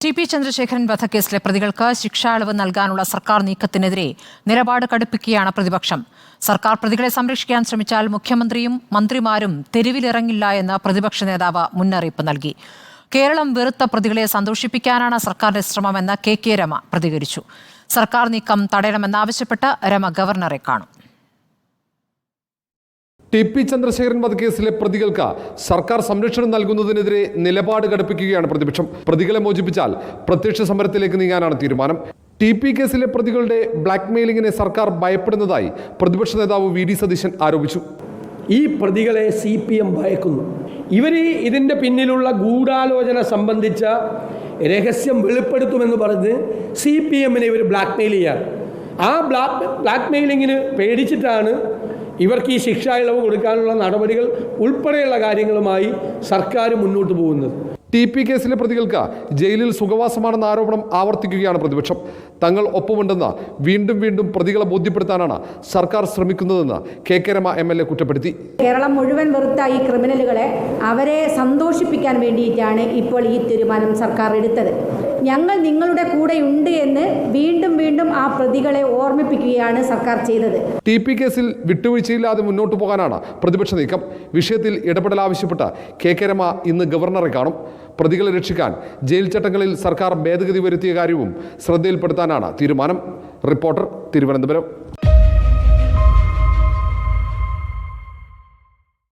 T P Chandrasekharan വധക്കേസിലെ പ്രതികൾക്ക് ശിക്ഷാ അളവ് നൽകാനുള്ള സർക്കാർ നീക്കത്തിനെതിരെ നിലപാട് കടുപ്പിക്കുകയാണ് പ്രതിപക്ഷം. സർക്കാർ പ്രതികളെ സംരക്ഷിക്കാൻ ശ്രമിച്ചാൽ മുഖ്യമന്ത്രിയും മന്ത്രിമാരും തെരുവിലിറങ്ങില്ല എന്ന് പ്രതിപക്ഷ നേതാവ് മുന്നറിയിപ്പ് നൽകി. കേരളം വെറുത്ത പ്രതികളെ സന്തോഷിപ്പിക്കാനാണ് സർക്കാരിന്റെ ശ്രമമെന്ന് കെ കെ രമ പ്രതികരിച്ചു. സർക്കാർ നീക്കം തടയണമെന്നാവശ്യപ്പെട്ട് രമ ഗവർണറെ കാണും. ടി പി ചന്ദ്രശേഖരൻ വധക്കേസിലെ പ്രതികൾക്ക് സർക്കാർ സംരക്ഷണം നൽകുന്നതിനെതിരെ നിലപാട് ഘടിപ്പിക്കുകയാണ് പ്രതിപക്ഷം. പ്രതികളെ മോചിപ്പിച്ചാൽ പ്രത്യക്ഷ സമരത്തിലേക്ക് നീങ്ങാനാണ് തീരുമാനം. ടി പി കേസിലെ പ്രതികളുടെ ബ്ലാക്ക് മെയിലിങ്ങിനെ സർക്കാർ ഭയപ്പെടുന്നതായി പ്രതിപക്ഷ നേതാവ് വി ഡി സതീശൻ ആരോപിച്ചു. ഈ പ്രതികളെ സി പി എം ഭയക്കുന്നു. ഇവർ ഇതിന്റെ പിന്നിലുള്ള ഗൂഢാലോചന സംബന്ധിച്ച രഹസ്യം വെളിപ്പെടുത്തുമെന്ന് പറഞ്ഞ് സി പി എമ്മിനെ ഇവർ ബ്ലാക്ക് മെയിൽ ആ ബ്ലാക്ക് ബ്ലാക്ക് മെയിലിങ്ങിന് പേടിച്ചിട്ടാണ് ഇവർക്ക് ഈ ശിക്ഷ ഇളവ് കൊടുക്കാനുള്ള നടപടികൾ ഉൾപ്പെടെയുള്ള കാര്യങ്ങളുമായി സർക്കാർ മുന്നോട്ട് പോകുന്നത്. ടി പി കേസിലെ പ്രതികൾക്ക് ജയിലിൽ സുഖവാസമാണെന്ന ആരോപണം ആവർത്തിക്കുകയാണ് പ്രതിപക്ഷം. തങ്ങൾ ഒപ്പമുണ്ടെന്ന് വീണ്ടും വീണ്ടും പ്രതികളെ ബോധ്യപ്പെടുത്താനാണ് സർക്കാർ ശ്രമിക്കുന്നതെന്ന് K K Rema M L A കുറ്റപ്പെടുത്തി. കേരളം മുഴുവൻ വെറുത്ത ഈ ക്രിമിനലുകളെ അവരെ സന്തോഷിപ്പിക്കാൻ വേണ്ടിയിട്ടാണ് ഇപ്പോൾ ഈ തീരുമാനം സർക്കാർ എടുത്തത്. ഞങ്ങൾ നിങ്ങളുടെ കൂടെയുണ്ട് എന്ന് വീണ്ടും വീണ്ടും ആ പ്രതികളെ ഓർമ്മിപ്പിക്കുകയാണ് സർക്കാർ ചെയ്തത്. ടി പി കേസിൽ വിട്ടുവീഴ്ചയില്ലാതെ മുന്നോട്ടു പോകാനാണ് പ്രതിപക്ഷ നീക്കം. വിഷയത്തിൽ ഇടപെടൽ ആവശ്യപ്പെട്ട് കെ കെ രമ ഇന്ന് ഗവർണറെ കാണും. പ്രതികളെ രക്ഷിക്കാൻ ജയിൽ ചട്ടങ്ങളിൽ സർക്കാർ ഭേദഗതി വരുത്തിയ കാര്യവും ശ്രദ്ധയിൽപ്പെടുത്താനാണ് തീരുമാനം. റിപ്പോർട്ടർ തിരുവനന്തപുരം.